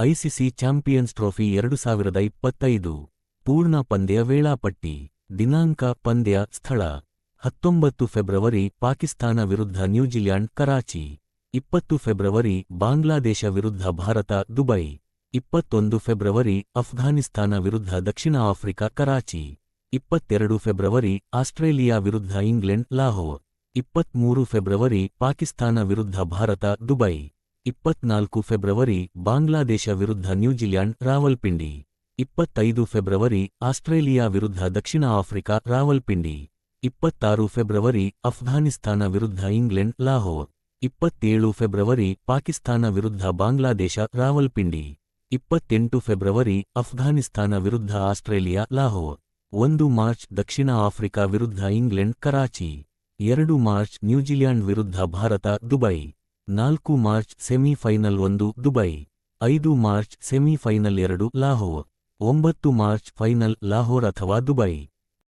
ICC champions trophy ಎರಡು ಸಾವಿರದ ಇಪ್ಪತ್ತೈದು. ಪೂರ್ಣ ಪಂದ್ಯ ವೇಳಾಪಟ್ಟಿ. ದಿನಾಂಕ ಪಂದ್ಯ ಸ್ಥಳ. ಹತ್ತೊಂಬತ್ತು ಫೆಬ್ರವರಿ ಪಾಕಿಸ್ತಾನ ವಿರುದ್ಧ ನ್ಯೂಜಿಲ್ಯಾಂಡ್ ಕರಾಚಿ. ಇಪ್ಪತ್ತು ಫೆಬ್ರವರಿ ಬಾಂಗ್ಲಾದೇಶ ವಿರುದ್ಧ ಭಾರತ ದುಬೈ. ಇಪ್ಪತ್ತೊಂದು ಫೆಬ್ರವರಿ ಅಫ್ಘಾನಿಸ್ತಾನ ವಿರುದ್ಧ ದಕ್ಷಿಣ ಆಫ್ರಿಕಾ ಕರಾಚಿ. ಇಪ್ಪತ್ತೆರಡು ಫೆಬ್ರವರಿ ಆಸ್ಟ್ರೇಲಿಯಾ ವಿರುದ್ಧ ಇಂಗ್ಲೆಂಡ್ ಲಾಹೋರ್. ಇಪ್ಪತ್ಮೂರು ಫೆಬ್ರವರಿ ಪಾಕಿಸ್ತಾನ ವಿರುದ್ಧ ಭಾರತ ದುಬೈ. ಇಪ್ಪತ್ನಾಲ್ಕು ಫೆಬ್ರವರಿ ಬಾಂಗ್ಲಾದೇಶ ವಿರುದ್ಧ ನ್ಯೂಜಿಲ್ಯಾಂಡ್ ರಾವಲ್ಪಿಂಡಿ ಇಪ್ಪತ್ತೈದು ಫೆಬ್ರವರಿ ಆಸ್ಟ್ರೇಲಿಯಾ ವಿರುದ್ಧ ದಕ್ಷಿಣ ಆಫ್ರಿಕಾ ರಾವಲ್ಪಿಂಡಿ ಇಪ್ಪತ್ತಾರು ಫೆಬ್ರವರಿ ಅಫ್ಘಾನಿಸ್ತಾನ ವಿರುದ್ಧ ಇಂಗ್ಲೆಂಡ್ ಲಾಹೋರ್ ಇಪ್ಪತ್ತೇಳು ಫೆಬ್ರವರಿ ಪಾಕಿಸ್ತಾನ ವಿರುದ್ಧ ಬಾಂಗ್ಲಾದೇಶ ರಾವಲ್ಪಿಂಡಿ ಇಪ್ಪತ್ತೆಂಟು ಫೆಬ್ರವರಿ ಅಫ್ಘಾನಿಸ್ತಾನ ವಿರುದ್ಧ ಆಸ್ಟ್ರೇಲಿಯಾ ಲಾಹೋರ್ ಒಂದು ಮಾರ್ಚ್ ದಕ್ಷಿಣ ಆಫ್ರಿಕಾ ವಿರುದ್ಧ ಇಂಗ್ಲೆಂಡ್ ಕರಾಚಿ ಎರಡು ಮಾರ್ಚ್ ನ್ಯೂಜಿಲ್ಯಾಂಡ್ ವಿರುದ್ಧ ಭಾರತ ದುಬೈ ನಾಲ್ಕು ಮಾರ್ಚ್ ಸೆಮಿಫೈನಲ್ ಒಂದು ದುಬೈ, ಐದು ಮಾರ್ಚ್ ಸೆಮಿಫೈನಲ್ ಎರಡು ಲಾಹೋರ್, ಒಂಬತ್ತು ಮಾರ್ಚ್ ಫೈನಲ್ ಲಾಹೋರ್ ಅಥವಾ ದುಬೈ.